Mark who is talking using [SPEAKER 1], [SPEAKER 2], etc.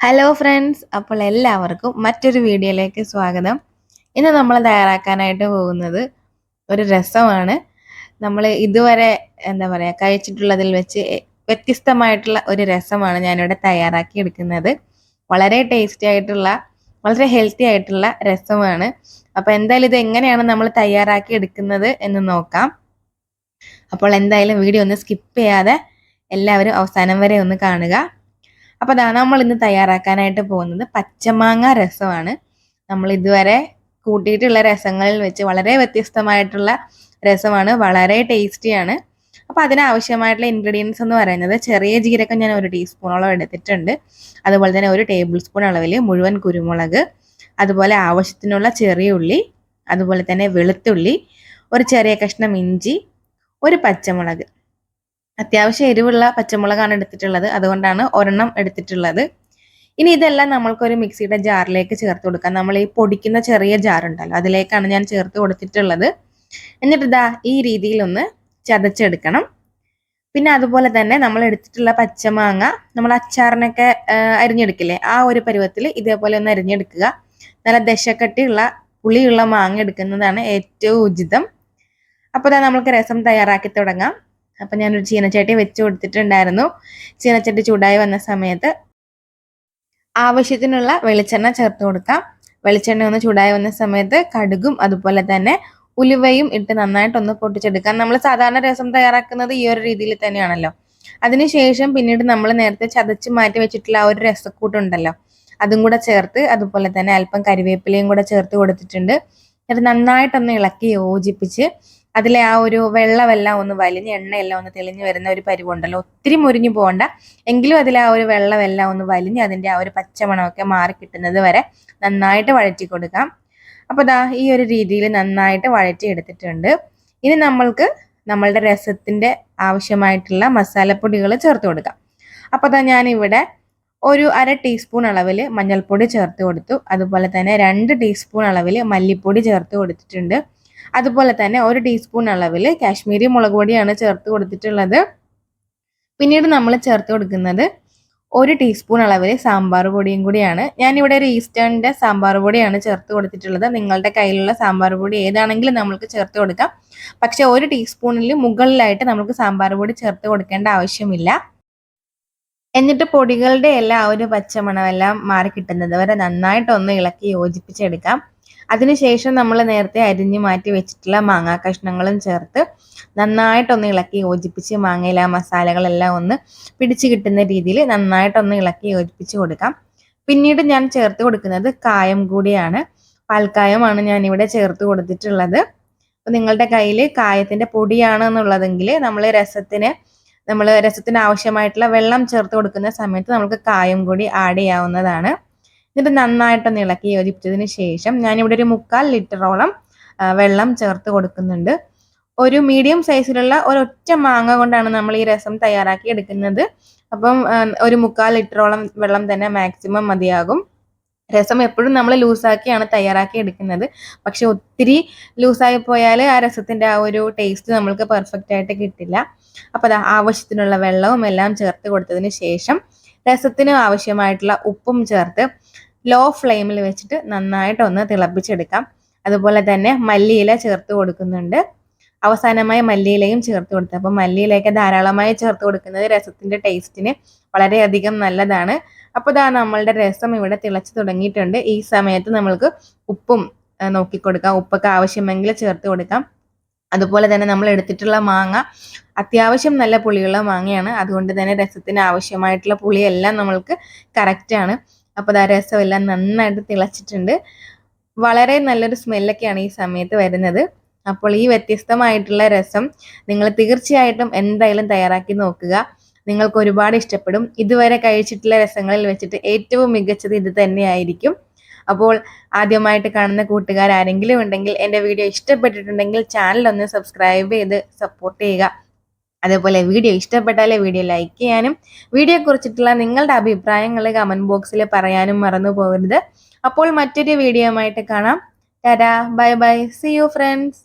[SPEAKER 1] Hello friends അപ്പോൾ എല്ലാവർക്കും മറ്റൊരു വീഡിയോയിലേക്ക് സ്വാഗതം. ഇന്ന് നമ്മൾ തയ്യാറാക്കാനായിട്ട് പോകുന്നത് ഒരു രസമാണ്. നമ്മൾ ഇതുവരെ എന്താ പറയുക കഴിച്ചിട്ടുള്ളതിൽ വെച്ച് വ്യത്യസ്തമായിട്ടുള്ള ഒരു രസമാണ് ഞാനിവിടെ തയ്യാറാക്കി എടുക്കുന്നത്. വളരെ ടേസ്റ്റി ആയിട്ടുള്ള വളരെ ഹെൽത്തി ആയിട്ടുള്ള രസമാണ്. അപ്പോൾ എന്തായാലും ഇത് എങ്ങനെയാണ് നമ്മൾ തയ്യാറാക്കി എടുക്കുന്നത് എന്ന് നോക്കാം. അപ്പോൾ എന്തായാലും വീഡിയോ ഒന്ന് സ്കിപ്പ് ചെയ്യാതെ എല്ലാവരും അവസാനം വരെ ഒന്ന് കാണുക. അപ്പോൾ അതാ നമ്മൾ ഇന്ന് തയ്യാറാക്കാനായിട്ട് പോകുന്നത് പച്ചമാങ്ങ രസമാണ്. നമ്മൾ ഇതുവരെ കൂട്ടിയിട്ടുള്ള രസങ്ങളിൽ വെച്ച് വളരെ വ്യത്യസ്തമായിട്ടുള്ള രസമാണ് വളരെ ടേസ്റ്റിയാണ് അപ്പോൾ അതിനാവശ്യമായിട്ടുള്ള ഇൻഗ്രീഡിയൻസ് എന്ന് പറയുന്നത് ചെറിയ ജീരകം ഞാൻ ഒരു ടീസ്പൂണോളം എടുത്തിട്ടുണ്ട്. അതുപോലെ തന്നെ ഒരു ടേബിൾ സ്പൂൺ അളവിൽ മുഴുവൻ കുരുമുളക് അതുപോലെ ആവശ്യത്തിനുള്ള ചെറിയ ഉള്ളി അതുപോലെ തന്നെ വെളുത്തുള്ളി ഒരു ചെറിയ കഷ്ണം ഇഞ്ചി ഒരു പച്ചമുളക്. അത്യാവശ്യം എരിവുള്ള പച്ചമുളകാണ് എടുത്തിട്ടുള്ളത്. അതുകൊണ്ടാണ് ഒരെണ്ണം എടുത്തിട്ടുള്ളത്. ഇനി ഇതെല്ലാം നമ്മൾക്കൊരു മിക്സിയുടെ ജാറിലേക്ക് ചേർത്ത് കൊടുക്കാം. നമ്മൾ ഈ പൊടിക്കുന്ന ചെറിയ ജാറുണ്ടല്ലോ അതിലേക്കാണ് ഞാൻ ചേർത്ത് കൊടുത്തിട്ടുള്ളത്. എന്നിട്ട് ഇതാ ഈ രീതിയിലൊന്ന് ചതച്ചെടുക്കണം. പിന്നെ അതുപോലെ തന്നെ നമ്മൾ എടുത്തിട്ടുള്ള പച്ചമാങ്ങ നമ്മൾ അച്ചാറിനൊക്കെ അരിഞ്ഞെടുക്കില്ലേ ആ ഒരു പരുവത്തിൽ ഇതേപോലെ ഒന്ന് അരിഞ്ഞെടുക്കുക. നല്ല ദശക്കട്ടിയുള്ള പുളിയുള്ള മാങ്ങ എടുക്കുന്നതാണ് ഏറ്റവും ഉചിതം. അപ്പോൾ നമ്മൾക്ക് രസം തയ്യാറാക്കി തുടങ്ങാം. അപ്പം ഞാനൊരു ചീനച്ചട്ടി വെച്ച് കൊടുത്തിട്ടുണ്ടായിരുന്നു. ചീനച്ചട്ടി ചൂടായി വന്ന സമയത്ത് ആവശ്യത്തിനുള്ള വെളിച്ചെണ്ണ ചേർത്ത് കൊടുക്കാം. വെളിച്ചെണ്ണ ഒന്ന് ചൂടായി വന്ന സമയത്ത് കടുകും അതുപോലെ തന്നെ ഉലുവയും ഇട്ട് നന്നായിട്ടൊന്ന് പൊട്ടിച്ചെടുക്കാം. നമ്മൾ സാധാരണ രസം തയ്യാറാക്കുന്നത് ഈ ഒരു രീതിയിൽ തന്നെയാണല്ലോ. അതിനുശേഷം പിന്നീട് നമ്മൾ നേരത്തെ ചതച്ച് മാറ്റി വെച്ചിട്ടുള്ള ആ ഒരു രസക്കൂട്ടുണ്ടല്ലോ അതും കൂടെ ചേർത്ത് അതുപോലെ തന്നെ അല്പം കരിവേപ്പിലയും കൂടെ ചേർത്ത് കൊടുത്തിട്ടുണ്ട്. എന്നിട്ട് നന്നായിട്ടൊന്ന് ഇളക്കി യോജിപ്പിച്ച് അതിലെ ആ ഒരു വെള്ളമെല്ലാം ഒന്ന് വലിഞ്ഞ് എണ്ണയെല്ലാം ഒന്ന് തെളിഞ്ഞു വരുന്ന ഒരു പരിവുണ്ടല്ലോ. ഒത്തിരി മുരിഞ്ഞു പോകണ്ട എങ്കിലും അതിലെ ആ ഒരു വെള്ളമെല്ലാം ഒന്ന് വലിഞ്ഞ് അതിന്റെ ആ ഒരു പച്ചമണമൊക്കെ മാറി കിട്ടുന്നത് വരെ നന്നായിട്ട് വഴറ്റി കൊടുക്കാം. അപ്പോൾ ദാ ഈ ഒരു രീതിയിൽ നന്നായിട്ട് വഴറ്റി എടുത്തിട്ടുണ്ട്. ഇനി നമ്മൾക്ക് നമ്മളുടെ രസത്തിന്റെ ആവശ്യമായിട്ടുള്ള മസാലപ്പൊടികൾ ചേർത്ത് കൊടുക്കാം. അപ്പോൾ ദാ ഞാനിവിടെ ഒരു അര ടീസ്പൂൺ അളവിൽ മഞ്ഞൾപ്പൊടി ചേർത്ത് കൊടുത്തു. അതുപോലെ തന്നെ രണ്ട് ടീസ്പൂൺ അളവിൽ മല്ലിപ്പൊടി ചേർത്ത് കൊടുത്തിട്ടുണ്ട്. അതുപോലെ തന്നെ ഒരു ടീസ്പൂൺ അളവിൽ കാശ്മീരി മുളക് പൊടിയാണ് ചേർത്ത് കൊടുത്തിട്ടുള്ളത്. പിന്നീട് നമ്മൾ ചേർത്ത് കൊടുക്കുന്നത് ഒരു ടീസ്പൂൺ അളവിൽ സാമ്പാർ പൊടിയും കൂടിയാണ്. ഞാനിവിടെ ഒരു ഈസ്റ്റേണിന്റെ സാമ്പാർ പൊടിയാണ് ചേർത്ത് കൊടുത്തിട്ടുള്ളത്. നിങ്ങളുടെ കയ്യിലുള്ള സാമ്പാർ പൊടി ഏതാണെങ്കിലും നമ്മൾക്ക് ചേർത്ത് കൊടുക്കാം. പക്ഷെ ഒരു ടീസ്പൂണിൽ മുകളിലായിട്ട് നമുക്ക് സാമ്പാർ പൊടി ചേർത്ത് കൊടുക്കേണ്ട ആവശ്യമില്ല. എന്നിട്ട് പൊടികളുടെ എല്ലാം ഒരു പച്ചമണമെല്ലാം മാറി കിട്ടുന്നത് വരെ നന്നായിട്ടൊന്ന് ഇളക്കി യോജിപ്പിച്ചെടുക്കാം. അതിനുശേഷം നമ്മൾ നേരത്തെ അരിഞ്ഞു മാറ്റി വെച്ചിട്ടുള്ള മാങ്ങാ കഷ്ണങ്ങളും ചേർത്ത് നന്നായിട്ടൊന്ന് ഇളക്കി യോജിപ്പിച്ച് മാങ്ങയില മസാലകളെല്ലാം ഒന്ന് പിടിച്ചു കിട്ടുന്ന രീതിയിൽ നന്നായിട്ടൊന്ന് ഇളക്കി യോജിപ്പിച്ച് കൊടുക്കാം. പിന്നീട് ഞാൻ ചേർത്ത് കൊടുക്കുന്നത് കായം കൂടിയാണ്. പാൽക്കായമാണ് ഞാൻ ഇവിടെ ചേർത്ത് കൊടുത്തിട്ടുള്ളത്. അപ്പോൾ നിങ്ങളുടെ കയ്യിൽ കായത്തിന്റെ പൊടിയാണ് എന്നുള്ളതെങ്കിൽ നമ്മൾ രസത്തിന് നമ്മൾ രസത്തിന് ആവശ്യമായിട്ടുള്ള വെള്ളം ചേർത്ത് കൊടുക്കുന്ന സമയത്ത് നമുക്ക് കായം കൂടി ആഡ് ചെയ്യാവുന്നതാണ്. എന്നിട്ട് നന്നായിട്ടൊന്ന് ഇളക്കി യോജിപ്പിച്ചതിന് ശേഷം ഞാനിവിടെ ഒരു മുക്കാൽ ലിറ്ററോളം വെള്ളം ചേർത്ത് കൊടുക്കുന്നുണ്ട്. ഒരു മീഡിയം സൈസിലുള്ള ഒരൊറ്റ മാങ്ങ കൊണ്ടാണ് നമ്മൾ ഈ രസം തയ്യാറാക്കി എടുക്കുന്നത്. അപ്പം ഒരു മുക്കാൽ ലിറ്ററോളം വെള്ളം തന്നെ മാക്സിമം മതിയാകും. രസം എപ്പോഴും നമ്മൾ ലൂസാക്കിയാണ് തയ്യാറാക്കി എടുക്കുന്നത്. പക്ഷെ ഒത്തിരി ലൂസായി പോയാൽ ആ രസത്തിന്റെ ആ ഒരു ടേസ്റ്റ് നമ്മൾക്ക് പെർഫെക്റ്റ് ആയിട്ട് കിട്ടില്ല. അപ്പോൾ അത് ആവശ്യത്തിനുള്ള വെള്ളവും എല്ലാം ചേർത്ത് കൊടുത്തതിന് ശേഷം രസത്തിന് ആവശ്യമായിട്ടുള്ള ഉപ്പും ചേർത്ത് ലോ ഫ്ലെയിമിൽ വെച്ചിട്ട് നന്നായിട്ട് ഒന്ന് തിളപ്പിച്ചെടുക്കാം. അതുപോലെ തന്നെ മല്ലിയില ചേർത്ത് കൊടുക്കുന്നുണ്ട്. അവസാനമായി മല്ലിയിലയും ചേർത്ത് കൊടുത്തു. അപ്പം മല്ലിയിലയൊക്കെ ധാരാളമായി ചേർത്ത് കൊടുക്കുന്നത് രസത്തിന്റെ ടേസ്റ്റിന് വളരെയധികം നല്ലതാണ്. അപ്പോൾ ഇതാ നമ്മളുടെ രസം ഇവിടെ തിളച്ച് തുടങ്ങിയിട്ടുണ്ട്. ഈ സമയത്ത് നമ്മൾക്ക് ഉപ്പും നോക്കിക്കൊടുക്കാം. ഉപ്പൊക്കെ ആവശ്യമെങ്കിൽ ചേർത്ത് കൊടുക്കാം. അതുപോലെ തന്നെ നമ്മൾ എടുത്തിട്ടുള്ള മാങ്ങ അത്യാവശ്യം നല്ല പുളിയുള്ള മാങ്ങയാണ്. അതുകൊണ്ട് തന്നെ രസത്തിന് ആവശ്യമായിട്ടുള്ള പുളിയെല്ലാം നമ്മൾക്ക് കറക്റ്റാണ് അപ്പോൾ ആ രസമെല്ലാം നന്നായിട്ട് തിളച്ചിട്ടുണ്ട്. വളരെ നല്ലൊരു സ്മെല്ലൊക്കെയാണ് ഈ സമയത്ത് വരുന്നത്. അപ്പോൾ ഈ വ്യത്യസ്തമായിട്ടുള്ള രസം നിങ്ങൾ തീർച്ചയായിട്ടും എന്തായാലും തയ്യാറാക്കി നോക്കുക. നിങ്ങൾക്ക് ഒരുപാട് ഇഷ്ടപ്പെടും. ഇതുവരെ കഴിച്ചിട്ടുള്ള രസങ്ങളിൽ വെച്ചിട്ട് ഏറ്റവും മികച്ചത് ഇത് തന്നെയായിരിക്കും. അപ്പോൾ ആദ്യമായിട്ട് കാണുന്ന കൂട്ടുകാർ ആരെങ്കിലും ഉണ്ടെങ്കിൽ എന്റെ വീഡിയോ ഇഷ്ടപ്പെട്ടിട്ടുണ്ടെങ്കിൽ ചാനൽ ഒന്ന് സബ്സ്ക്രൈബ് ചെയ്ത് സപ്പോർട്ട് ചെയ്യുക. അതേപോലെ വീഡിയോ ഇഷ്ടപ്പെട്ടാൽ വീഡിയോ ലൈക്ക് ചെയ്യാനും വീഡിയോ കുറിച്ചിട്ടുള്ള നിങ്ങളുടെ അഭിപ്രായങ്ങൾ കമന്റ് ബോക്സിൽ പറയാനും മറന്നു പോകരുത്. അപ്പോൾ മറ്റൊരു വീഡിയോ ആയിട്ട് കാണാം. Tata bye bye see you friends